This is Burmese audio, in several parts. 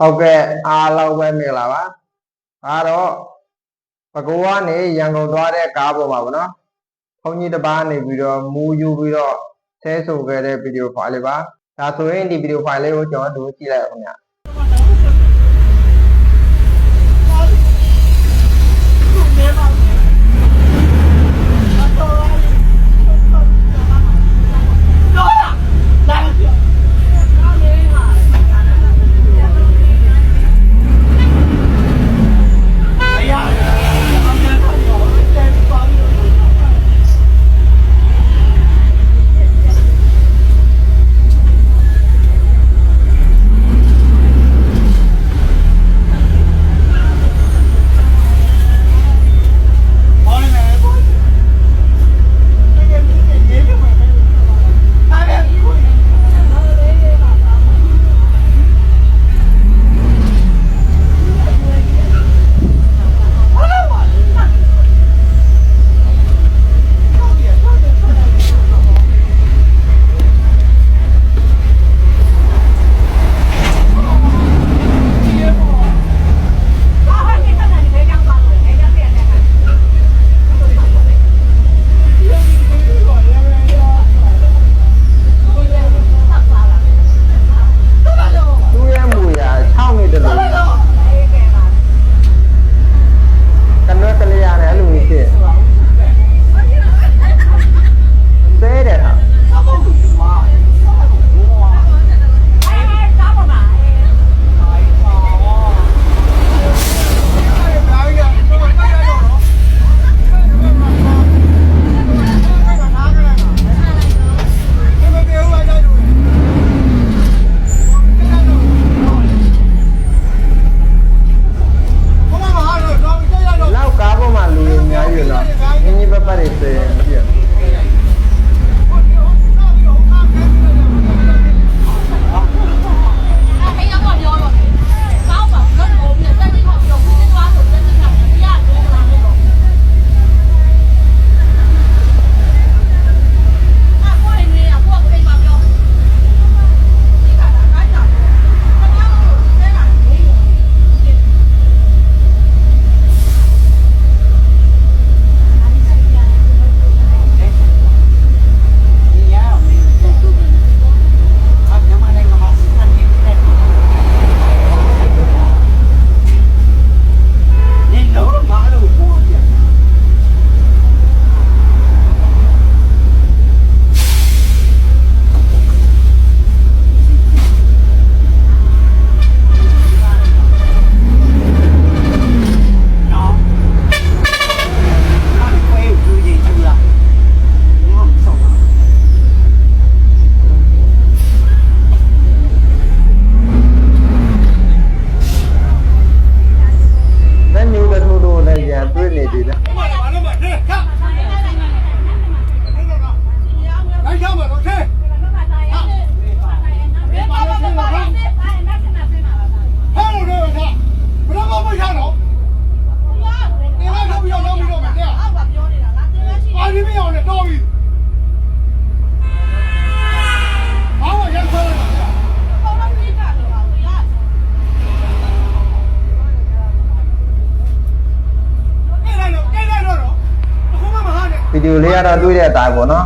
ဟုတ်ကဲ့အားလုံးပဲမင်္ဂလာပါဒါတော့ပကူကနေရန်ကုန်သွားတဲ့ကားပေါ်မှာဗောနော်ဘုန်းကြီးတစ်ပါးနေပြီးတော့မူယူပြီးတော့ဆဲဆိုခဲ့တဲ့ဗီဒီယိုဖိုင်လေးပါဒါဆိုရင်ဒီဗီဒီယိုဖိုင်လေးကိုကျွန်တော်တို့ကြည့်လိုက်အောင်ခင်ဗျာ လည်း ဒီယိုလေးကတော့တွေ့တဲ့အတိုင်းပေါ့နော်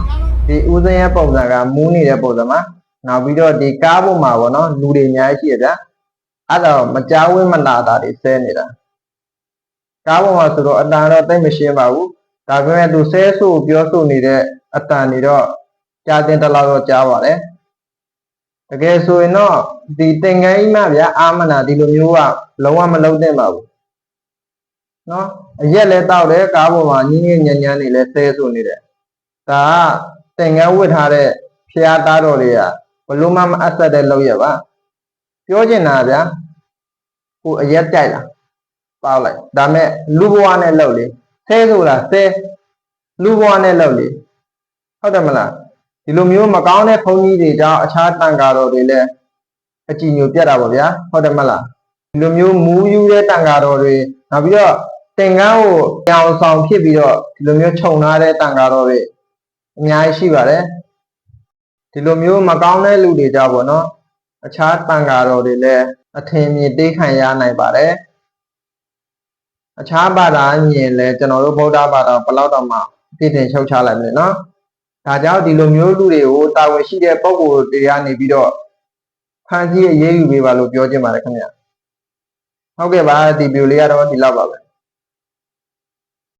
ဒီဦးစင်းရဲ့ပုံစံကမူးနေတဲ့ပုံစံမှာနောက်ပြီးတော့ဒီကားပေါ်မှာပေါ့နော်လူတွေအများကြီးရှိရတာအဲ့တော့မကြောက်ဝင်းမနာတာတွေဆဲနေတာကားပေါ်မှာဆိုတော့အတန်တော့တိတ်မရှင်းပါဘူးဒါပေမဲ့သူဆဲဆိုပြောဆိုနေတဲ့အတန်တွေတော့ကြားတင်တလောက်တော့ကြားပါတယ်တကယ်ဆိုရင်တော့ဒီတင်ငန်းကြီးမှဗျာအာမနာဒီလိုမျိုးကလုံးဝမလုံးသင့်ပါဘူး နော်အရက်လဲတောက်တယ်ကားပေါ်မှာညင်းညင်းညံ့ညံ့နေလဲဆဲဆိုနေတယ်ဒါကတင်ငန်းဝစ်ထားတဲ့ဖျားသားတော်တွေကဘလို့မှမအပ်ဆက်တဲ့လောက်ရပါပြောချင်တာဗျာဟိုအရက်ကြိုက်လားပေါက်လိုက်ဒါမဲ့လူဘဝနဲ့လောက်လေဆဲဆိုတာဆဲလူဘဝနဲ့လောက်လေဟုတ်တယ်မလားဒီလိုမျိုးမကောင်းတဲ့ဘုန်းကြီးတွေကြောင့်အခြားတန်ဃာတော်တွေလည်းအကြည်ညိုပြတ်တာပေါ့ဗျာဟုတ်တယ်မလားဒီလိုမျိုးမူးယူတဲ့တန်ဃာတော်တွေနောက်ပြီးတော့ သင်္ကန်းကိုကြောင်ဆောင်ဖြစ်ပြီးတော့ဒီလိုမျိုးခြုံထားတဲ့တန်ဃာတော်တွေအများကြီးရှိပါတယ်ဒီလိုမျိုးမကောင်းတဲ့လူတွေကြောင့်ပေါ့နော်အခြားတန်ဃာတော်တွေလည်းအထင်မြင်တေးခံရနိုင်ပါတယ်အခြားဘာသာမြင်လဲကျွန်တော်တို့ဗုဒ္ဓဘာသာဘယ်လောက်တော့မှအပြစ်တင်ရှုတ်ချလိုက်မယ်နော်ဒါကြောင့်ဒီလိုမျိုးလူတွေကိုတာဝန်ရှိတဲ့ပုံကိုယ်တွေကနေပြီးတော့ဖန်ဆီးအရေးယူပေးပါလို့ပြောချင်ပါတယ်ခင်ဗျဟုတ်ကဲ့ပါဒီဗီဒီယိုလေးကတော့ဒီလောက်ပါပဲ